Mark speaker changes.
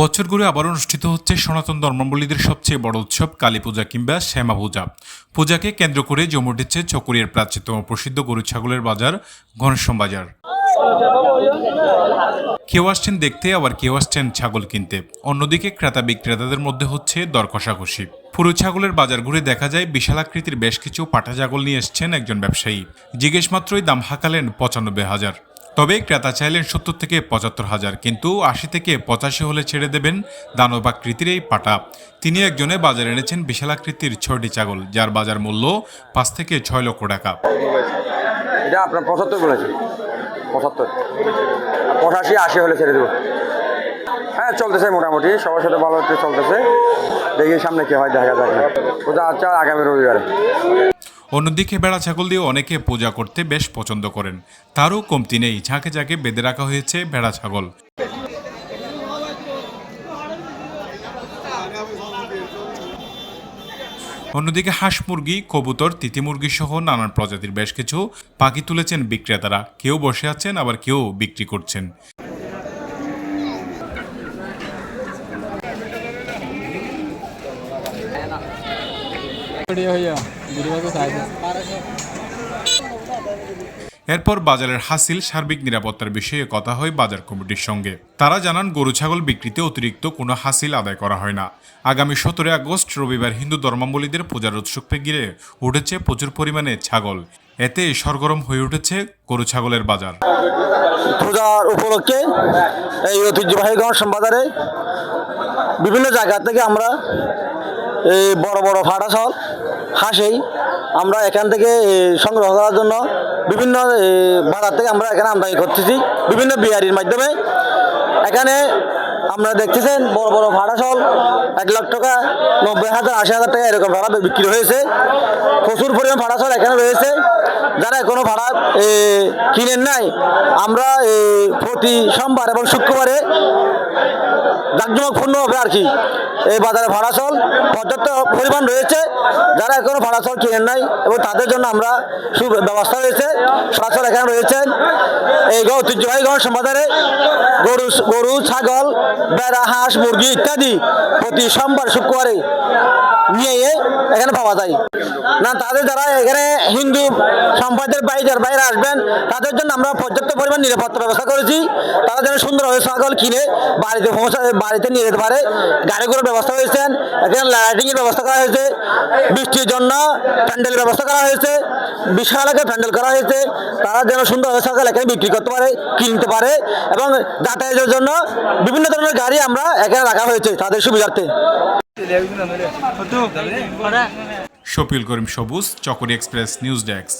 Speaker 1: বছর ঘুরে আবার অনুষ্ঠিত হচ্ছে সনাতন ধর্মাবলীদের সবচেয়ে বড় উৎসব কালী পূজা কিংবা শ্যামা পূজা। পূজাকে কেন্দ্র করে জমে উঠেছে চকরিয়ার প্রাচীনতম প্রসিদ্ধ গরু ছাগলের বাজার, ঘনশ্যাম বাজার। কেউ আসছেন দেখতে, আবার কেউ আসছেন ছাগল কিনতে। অন্যদিকে ক্রেতা বিক্রেতাদের মধ্যে হচ্ছে দর কষাকষি। পুরো ছাগলের বাজার ঘুরে দেখা যায় বিশাল আকৃতির বেশ কিছু পাটা ছাগল নিয়ে এসছেন একজন ব্যবসায়ী। জিজ্ঞেস মাত্রই দাম হাঁকালেন পঁচানব্বই হাজার। তবে ক্রেতা চাইলেন সত্তর থেকে পঁচাত্তর হাজার, কিন্তু আশি থেকে পঁচাশি হলে ছেড়ে দেবেন দানবাকৃতির এই পাটা। তিনি একজনে বাজারে এনেছেন বিশালাকৃতির ছয়টি ছাগল, যার বাজার মূল্য পাঁচ থেকে ছয় লক্ষ টাকা।
Speaker 2: এটা আপনার পঁচাত্তর বলেছে পঁচাত্তর। পঁচাশি, আশি হলে ছেড়ে দেবো। হ্যাঁ চলতেছে মোটামুটি। সবার সাথে ভালো হচ্ছে চলতেছে। দেখি সামনে কি হয়, দেখা যাক। ওটা আচ্ছা আগামী রবিবারে।
Speaker 1: অন্যদিকে বেড়া ছাগল দিয়ে অনেকে পূজা করতে বেশ পছন্দ করেন। তারও কমতি নেই, ঝাঁকে ঝাঁকে বেঁধে রাখা হয়েছে ভেড়া ছাগল। অন্যদিকে হাঁস মুরগি, কবুতর, তিতি মুরগি সহ নানান প্রজাতির বেশ কিছু পাখি তুলেছেন বিক্রেতারা। কেউ বসে আছেন, আবার কেউ বিক্রি করছেন। এরপর বাজারের হাসিল সার্বিক নিরাপত্তার বিষয়ে কথা হয় বাজার কমিটির সঙ্গে। তারা জানান গরু ছাগল বিক্রিতে অতিরিক্ত কোনো হাসিল আদায় করা হয় না। আগামী সতেরোই আগস্ট রবিবার হিন্দু ধর্মাবলীদের পূজার উৎসবকে ঘিরে উঠেছে প্রচুর পরিমাণে ছাগল। এতে সরগরম হয়ে উঠেছে গরু ছাগলের বাজার।
Speaker 3: পূজার উপলক্ষে এই ঐতিহ্যবাহী বাজারে বিভিন্ন জায়গা থেকে আমরা বড় বড় ফাটা চাল হাসেই। আমরা এখান থেকে সংগ্রহ করার জন্য বিভিন্ন বাজার থেকে আমরা এখানে আমদানি করতেছি, বিভিন্ন বিহারির মাধ্যমে। এখানে আমরা দেখতেছেন, বড় বড় ভাড়া চল এক লাখ টাকা, নব্বই হাজার, আশি হাজার টাকা এরকম ভাড়া বিক্রি হয়েছে। প্রচুর পরিমাণ ভাড়া চল এখানে রয়েছে। যারা কোনো ভাড়া কিনেন নাই, আমরা প্রতি সোমবার এবং শুক্রবারে জাকজমকপূর্ণ হবে আর কি। এই বাজারে ভাড়া চল পর্যাপ্ত পরিমাণ রয়েছে। যারা এখনও ভাড়া চল কিনেন নাই এবং তাদের জন্য আমরা সুব্যবস্থা রয়েছে। সরাসর এখানে রয়েছেন এই ঐতিহ্যবাহী গণ সম্প্রদায়ে গরু গরু, ছাগল, বেড়া, হাঁস, মুরগি ইত্যাদি প্রতি সোমবার, শুক্রবারে নিয়ে এখানে পাওয়া যায়। না, তাদের যারা এখানে হিন্দু সম্প্রদায়ের বাইরে বাইরে আসবেন, তাদের জন্য আমরা পর্যাপ্ত পরিমাণ নিরাপত্তা ব্যবস্থা করেছি। তারা যেন সুন্দরভাবে ছাগল কিনে বাড়িতে পৌঁছা, বাড়িতে নিয়ে যেতে পারে। গাড়ি ঘোড়ার ব্যবস্থা হয়েছে এখানে লাইটিংয়ের ব্যবস্থা করা হয়েছে, বৃষ্টির জন্য প্যান্ডেলের ব্যবস্থা করা হয়েছে, বিশাল প্যান্ডেল করা হয়েছে। তারা যেন সুন্দরভাবে ছাগল এখানে বিক্রি করতে পারে, কিনতে পারে এবং যাতায়াতের জন্য বিভিন্ন ধরনের গাড়ি আমরা এখানে রাখা হয়েছে তাদের সুবিধার্থে।
Speaker 1: শফিউল করিম সবুজ চকরি এক্সপ্রেস নিউজ ডেস্ক।